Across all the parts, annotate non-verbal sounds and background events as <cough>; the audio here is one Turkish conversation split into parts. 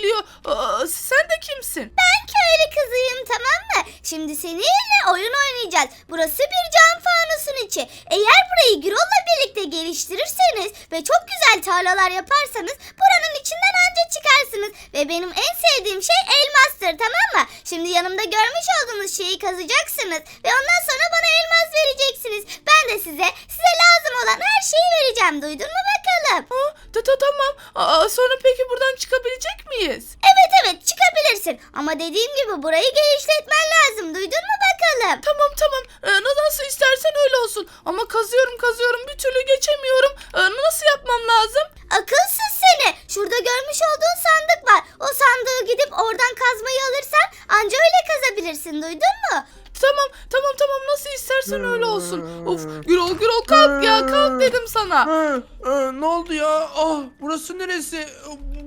geliyor? Aa, sen de kimsin? Ben köylü kızıyım tamam mı? Şimdi seninle oyun oynayacağız. Burası bir cam fanusun içi. Eğer burayı Gürol'la birlikte geliştirirseniz ve çok güzel tarlalar yaparsanız buranın içinden anca çıkarsınız. Ve benim en sevdiğim şey elmastır tamam mı? Şimdi yanımda görmüş olduğunuz şeyi kazacaksınız. Ve ondan sonra bana elmas vereceksiniz. Ben de size size lazım olan her şeyi vereceğim. Duydun mu bakalım? Ha, ta, ta, tamam. Aa, sonra peki buradan çıkabilecek miyiz? Evet evet çıkabilirsin. Ama dediğim gibi burayı geliştirmen lazım. Duydun mu bakalım? Tamam tamam. Ee, nasıl istersen öyle olsun. Ama kazıyorum kazıyorum bir türlü geçemiyorum. Ee, nasıl yapmam lazım? Akılsız seni. Şurada görmüş olduğun sandık var. O sandığı gidip oradan kazmayı alırsan anca öyle kazabilirsin. Duydun mu? Tamam tamam tamam nasıl istersen öyle olsun. Of <laughs> Gürol Gürol kalk ya kalk dedim sana. Ne oldu ya? Ah burası neresi?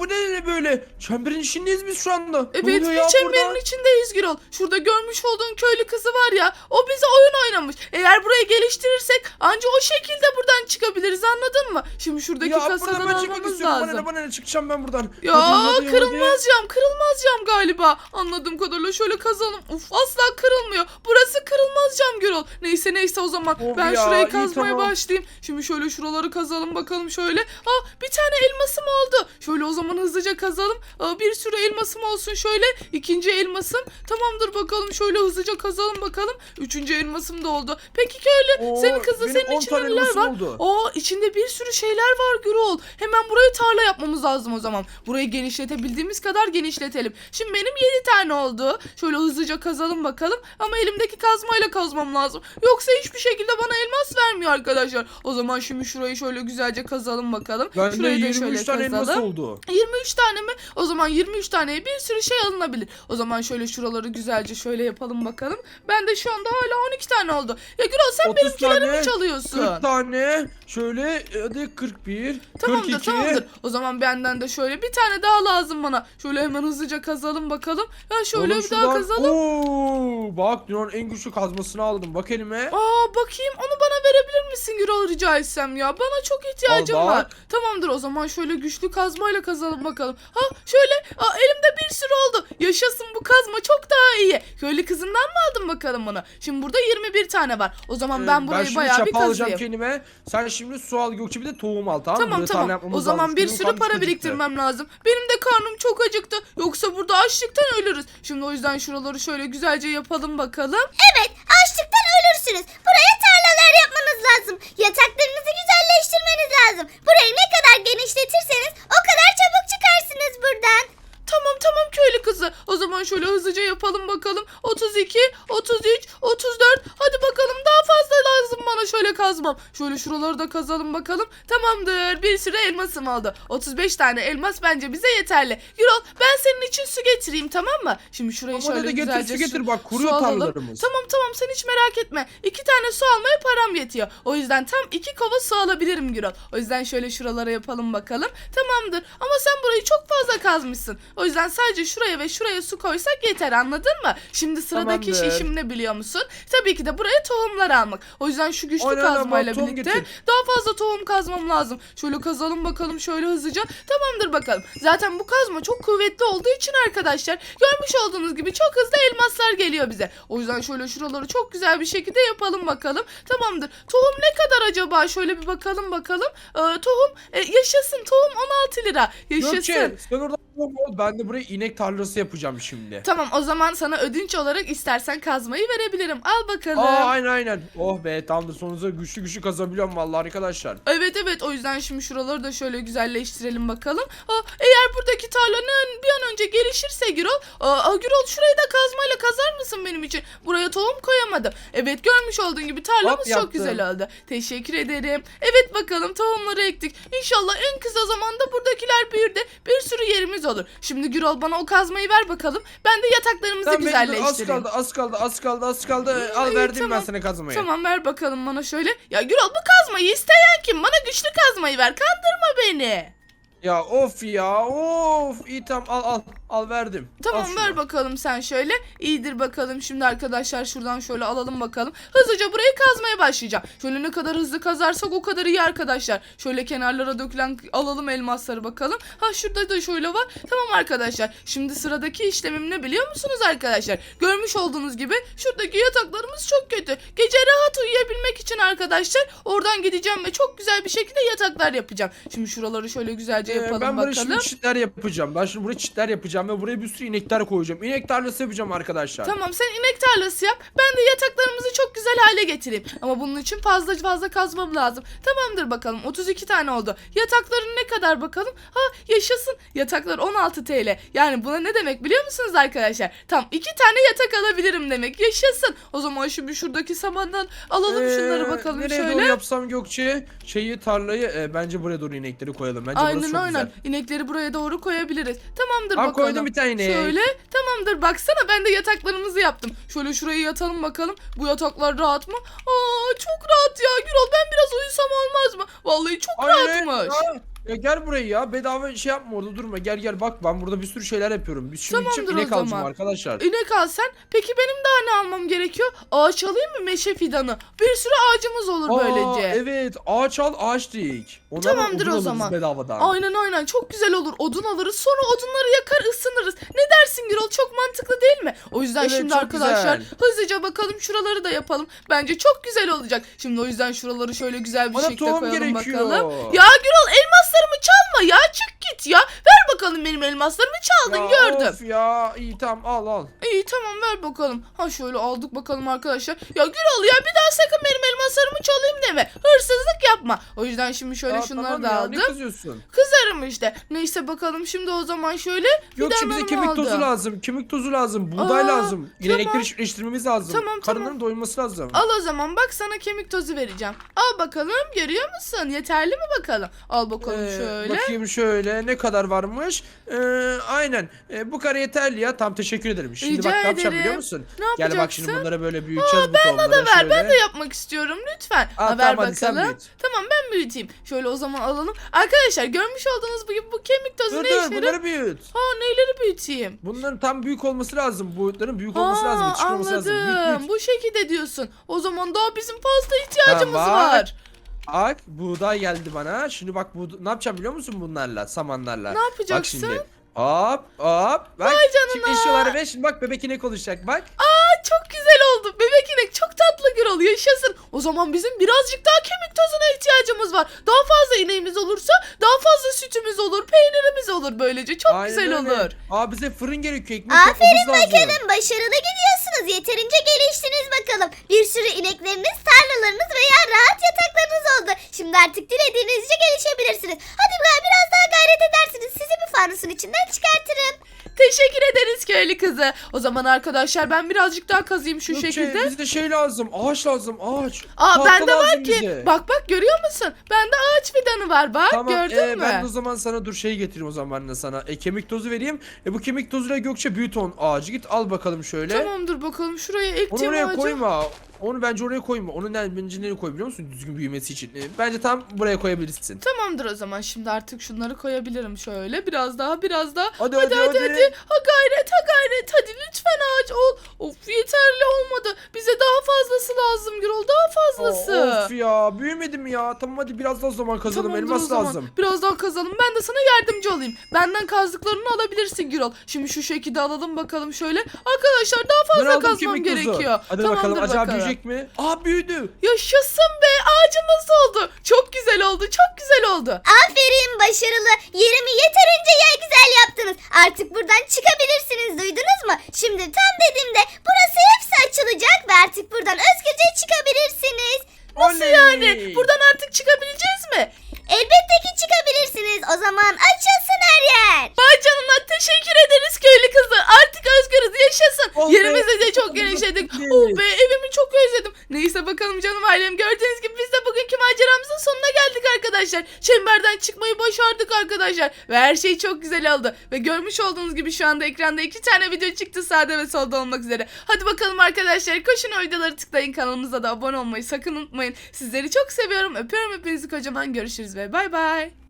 Bu ne böyle? Çemberin içindeyiz biz şu anda. Evet ya bir çemberin burada? içindeyiz Gürol. Şurada görmüş olduğun köylü kızı var ya o bize oyun oynamış. Eğer burayı geliştirirsek anca o şekilde buradan çıkabiliriz anladın mı? Şimdi şuradaki Ya kasadan almamız istiyorum. Bana lazım. ne bana ne çıkacağım ben buradan. Ya Hadi, hadi, kırılmaz cam kırılmaz cam galiba. Anladığım kadarıyla şöyle kazalım. Uf asla kırılmıyor. Burası kırılmaz cam Gürol. Neyse neyse o zaman Of ben ya, şurayı kazmaya tamam. başlayayım. Şimdi şöyle şuraları kazalım bakalım şöyle. Aa bir tane elmasım oldu. Şöyle o zaman hızlıca kazalım. Aa, bir sürü elmasım olsun şöyle. İkinci elmasım. Tamamdır bakalım şöyle hızlıca kazalım bakalım. Üçüncü elmasım da oldu. Peki köylü Oo, senin kızı benim senin 10 içinde tane neler elmasım var? oldu. Aa içinde bir sürü şeyler var Gürol. Hemen burayı tarla yapmamız lazım o zaman. Burayı genişletebildiğimiz kadar genişletelim. Şimdi benim 7 tane oldu. Şöyle hızlıca kazalım bakalım. Ama elimdeki kazmayla kazmam lazım. Yoksa hiçbir şekilde bana elmas vermiyor arkadaşlar. O zaman şimdi şurayı şöyle güzelce kazalım bakalım. Bende Şurayı da 23 şöyle tane elmas kazalım. oldu. 23 tane mi? O zaman 23 taneye bir sürü şey alınabilir. O zaman şöyle şuraları güzelce şöyle yapalım bakalım. Ben de şu anda hala 12 tane oldu. Ya Gürol sen 30 benimkileri tane, mi çalıyorsun? 40 tane. Şöyle hadi 41, Tamamdır 42. tamamdır. O zaman benden de şöyle bir tane daha lazım bana. Şöyle hemen hızlıca kazalım bakalım. Ya şöyle Oğlum bir daha şuradan- kazalım. Oo, bak dünyanın en güçlü kazmasını aldım. Bak elime. Aa bakayım onu bana verebilir misin Gürol rica etsem ya? Bana çok ihtiyacım Al bak. var. Tamamdır o zaman şöyle güçlü kazmayla kazalım bakalım. Ha şöyle aa, elimde bir sürü oldu. Yaşasın bu kazma çok daha iyi. Köylü kızından mı aldın bakalım bunu? Şimdi burada 21 tane var. O zaman Ee, ben burayı şimdi bayağı bir çapa alacağım kazıyım. kendime. Sen şimdi su al Gökçe bir de tohum al tamam mı? Tamam Böyle tarla tamam. yapmamız O zaman lazım. bir Çünkü sürü karnım para çok acıktı. biriktirmem lazım. Benim de karnım çok acıktı. Yoksa burada açlıktan ölürüz. Şimdi o yüzden şuraları şöyle güzelce yapalım bakalım. Evet açlıktan ölürsünüz. Buraya tarlalar yapmanız lazım. Yataklarınızı güzelleştirmeniz lazım. Burayı ne kadar genişletirseniz o kadar çabuk çıkarsınız buradan. Tamam tamam köylü kızı. O zaman şöyle hızlıca yapalım bakalım. 32, 33, 34. Hadi bakalım daha fazla lazım bana şöyle kazmam. Şöyle şuraları da kazalım bakalım. Tamamdır. Bir sürü elmasım oldu. 35 tane elmas bence bize yeterli. Gürol ben senin için su getireyim tamam mı? Şimdi şurayı Tamam, şöyle hadi getir, güzelce su getir. Bak, kuruyor tarlalarımız. Tamam tamam sen hiç merak etme. İki tane su almaya param yetiyor. O yüzden tam iki kova su alabilirim Gürol. O yüzden şöyle şuralara yapalım bakalım. Tamamdır. Ama sen burayı çok fazla kazmışsın. O yüzden sadece şuraya ve şuraya su koysak yeter anladın mı? Şimdi sıradaki Tamamdır. işim ne biliyor musun? Tabii ki de buraya tohumlar almak. O yüzden şu güçlü kazmayla tohum birlikte getir. daha fazla tohum kazmam lazım. Şöyle kazalım bakalım şöyle hızlıca. Tamamdır bakalım. Zaten bu kazma çok kuvvetli olduğu için arkadaşlar görmüş olduğunuz gibi çok hızlı elmaslar geliyor bize. O yüzden şöyle şuraları çok güzel bir şekilde yapalım bakalım. Tamamdır. Tohum ne kadar acaba? Şöyle bir bakalım bakalım. Ee, tohum e, yaşasın. Tohum 16 lira. Yaşasın. Gökçe sen orada. Ben de buraya inek tarlası yapacağım şimdi. Tamam o zaman sana ödünç olarak istersen kazmayı verebilirim. Al bakalım. Aa aynen aynen. Oh be tamamdır sonunuza güçlü güçlü kazabiliyorum vallahi arkadaşlar. Evet evet o yüzden şimdi şuraları da şöyle güzelleştirelim bakalım. Aa, eğer buradaki tarla ne, bir an önce gelişirse Gürol. Aa, Gürol şurayı da kazmayla kazar mısın benim için? Buraya tohum koyamadım. Evet görmüş olduğun gibi tarlamız Hop, çok yaptım. güzel oldu. Teşekkür ederim. Evet bakalım tohumları ektik. İnşallah en kısa zamanda buradakiler büyür de bir sürü yerimiz olur. Şimdi Gürol bana o kazmayı ver bakalım. Ben de yataklarımızı Tamam, bekle, az güzelleştireyim. kaldı az kaldı az kaldı az kaldı. Al İyi, verdim ben tamam. sana kazmayı. Tamam ver bakalım bana şöyle. Ya Gürol bu kazmayı isteyen kim? Bana güçlü kazmayı ver. Kandırma beni. Ya of ya of. İyi tamam al al. Al verdim. Al Tamam şunu. ver bakalım sen şöyle. İyidir bakalım. Şimdi arkadaşlar şuradan şöyle alalım bakalım. Hızlıca burayı kazmaya başlayacağım. Şöyle ne kadar hızlı kazarsak o kadar iyi arkadaşlar. Şöyle kenarlara dökülen alalım elmasları bakalım. Ha şurada da şöyle var. Tamam arkadaşlar. Şimdi sıradaki işlemim ne biliyor musunuz arkadaşlar? Görmüş olduğunuz gibi şuradaki yataklarımız çok kötü. Gece rahat uyuyabilmek için arkadaşlar oradan gideceğim ve çok güzel bir şekilde yataklar yapacağım. Şimdi şuraları şöyle güzelce Ee, yapalım ben buraya bakalım. şimdi çitler yapacağım. Ben şimdi buraya çitler yapacağım ve buraya bir sürü inekler koyacağım. İnek tarlası yapacağım arkadaşlar. Tamam sen inek tarlası yap. Ben de yataklarımızı çok güzel hale getireyim. Ama bunun için fazla fazla kazmam lazım. Tamamdır bakalım. 32 tane oldu. Yatakların ne kadar bakalım? Ha yaşasın. Yataklar 16 TL. Yani buna ne demek biliyor musunuz arkadaşlar? Tam 2 tane yatak alabilirim demek. Yaşasın. O zaman şimdi şuradaki samandan alalım Ee, şunları bakalım nereye şöyle. doğru yapsam Gökçe? Şeyi tarlayı e, bence buraya doğru inekleri koyalım. Bence burası Aynen çok aynen. güzel. İnekleri buraya doğru koyabiliriz. Tamamdır Ha, bakalım. Koydum bir tane. Şöyle tamamdır baksana ben de yataklarımızı yaptım. Şöyle şuraya yatalım bakalım. Bu yataklar rahat mı? Aa çok rahat ya Gürol ben biraz uyusam olmaz mı? Vallahi çok Aynen. rahatmış. Ya, ya gel buraya ya. Bedava şey yapma orada durma. Gel gel bak ben burada bir sürü şeyler yapıyorum. Biz şimdi Tamamdır gideceğim o inek alacağım zaman. arkadaşlar. İnek al sen. Peki benim daha ne almam gerekiyor? Ağaç alayım mı meşe fidanı? Bir sürü ağacımız olur Aa, böylece. evet ağaç al ağaç dik. Tamamdır odun o alırız zaman. bedavadan. Aynen aynen çok güzel olur. Odun alırız sonra odunları yakar ısınırız. Ne dersin Gürol çok mantıklı değil mi? O yüzden Evet, şimdi çok arkadaşlar güzel. hızlıca bakalım şuraları da yapalım. Bence çok güzel olacak. Şimdi o yüzden şuraları şöyle güzel bir Bana şekilde tohum koyalım gerekiyor. bakalım. Ya Gürol elmaslarımı çalma ya çık git ya. Ver bakalım benim elmaslarımı çaldın Ya, gördüm. Of ya iyi tamam al al. İyi tamam ver bakalım. Ha şöyle aldık bakalım arkadaşlar. Ya Gürol ya bir daha sakın benim elmaslarımı çalayım deme. Hırsızlık yapma. O yüzden şimdi şöyle Aa, şunları tamam da ya, aldım. Ne kızıyorsun? Kızarım işte. Neyse bakalım şimdi o zaman şöyle Yok şimdi bize kemik tozu aldım. lazım. Kemik tozu lazım. Buğday Aa, lazım. İnekleri tamam. çiftleştirmemiz lazım. Tamam, tamam. Karınların doyması lazım. Al o zaman bak sana kemik tozu vereceğim. Al bakalım görüyor musun? Yeterli mi bakalım? Al bakalım Ee, şöyle. Bakayım şöyle ne kadar varmış. Ee, aynen. Ee, bu kadar yeterli ya. Tam teşekkür ederim. Şimdi Rica bak ne yapacağım ederim. biliyor musun? Ne Gel bak yapacaksın? şimdi bunları böyle büyüteceğiz bu Bana tohumları da ver şöyle. ben de yapmak istiyorum lütfen. Aa, Ha, ver tamam, hadi sen bakalım. büyüt. Tamam ben büyüteyim. Şöyle o zaman alalım. Arkadaşlar görmüş olduğunuz bu gibi bu kemik tozu Dur ne dur bunları büyüt. Ha neyleri büyüteyim? Bunların tam büyük olması lazım. Boyutların büyük olması lazım. Aa, Yetişkin olması lazım. Büyük, anladım. büyük. Bu şekilde diyorsun. O zaman daha bizim fazla ihtiyacımız Tamam. var. Bak buğday geldi bana. Şimdi bak bu ne yapacağım biliyor musun bunlarla? Samanlarla. Ne yapacaksın? Bak şimdi. Hop hop. Bak Vay canına. çiftleşiyorlar ve şimdi bak bebek inek olacak bak. Aa çok güzel oldu. Bebek inek çok tatlı Gürol yaşasın. O zaman bizim birazcık daha kemik tozuna ihtiyacımız var. Daha fazla ineğimiz olursa daha fazla sütümüz olur, peynirimiz olur böylece. Çok Aynen güzel öyle. olur. Aa bize fırın gerekiyor. Ekmek Aferin yapmamız lazım. bakalım başarılı gidiyorsunuz. Yeterince geliştiniz bakalım. Bir sürü inekleriniz, tarlalarınız veya rahat yataklarınız oldu. Şimdi artık dilediğinizce gelişebilirsiniz. Hadi bakalım biraz daha gayret edersiniz. Sizi bir fanusun içinden çıkartırım. Teşekkür ederiz kızı. O zaman arkadaşlar ben birazcık daha kazayım şu Gökçe, şekilde. Bize şey lazım. Ağaç lazım. Ağaç. Aa Tahta bende var ki. bize. Bak bak görüyor musun? Bende ağaç fidanı var bak Tamam, gördün e, mü? Ben de o zaman sana dur şey getireyim o zaman ben de sana. E, kemik tozu vereyim. E, bu kemik tozuyla Gökçe büyüt on ağacı. Git al bakalım şöyle. Tamamdır bakalım şuraya Onu ektiğim oraya ağacı. koyma. Onu bence oraya koyma. Onu ne, bence nereye koy biliyor musun? Düzgün büyümesi için. E, bence tam buraya koyabilirsin. Tamamdır o zaman şimdi artık şunları koyabilirim şöyle biraz daha biraz daha. Hadi, hadi hadi, hadi. Ha gayret ha gayret hadi lütfen ağaç ol. Of yeterli olmadı. Bize daha fazlası lazım Gürol daha fazlası. Of ya büyümedim ya. Tamam hadi biraz daha zaman kazalım. Tamamdır o Elmas zaman. lazım. Biraz daha kazalım. Ben de sana yardımcı olayım. Benden kazdıklarını alabilirsin Gürol. Şimdi şu şekilde alalım bakalım şöyle. Arkadaşlar daha Ben fazla aldım kazmam kemik tozu. gerekiyor. Hadi Tamamdır acaba bakalım. büyüyecek mi? Aa büyüdü. Yaşasın be ağacımız oldu. Çok güzel oldu çok güzel oldu. Aferin başarılı. Yerimi yeterince yer güzel yaptınız. Artık buradan çıkabilirsiniz duydunuz mu? Şimdi tam dediğimde burası hepsi açılacak ve artık buradan özgürce çıkabilirsiniz. Nasıl Oley. yani? Buradan artık çıkabileceğiz mi? Elbette ki çıkabilirsiniz. O zaman açılsın her yer. Vay canına teşekkür ederiz köylü kızı. Artık özgürüz Oh be. Yerimizi de çok genişledik. Oh be evimi çok özledim. Neyse bakalım canım ailem. Gördüğünüz gibi biz de bugünkü maceramızın sonuna geldik arkadaşlar. Çemberden çıkmayı başardık arkadaşlar. Ve her şey çok güzel oldu. Ve görmüş olduğunuz gibi şu anda ekranda iki tane video çıktı sağda ve solda olmak üzere. Hadi bakalım arkadaşlar koşun o videoları tıklayın kanalımıza da abone olmayı sakın unutmayın. Sizleri çok seviyorum. Öpüyorum hepinizi kocaman. Görüşürüz ve bay bay.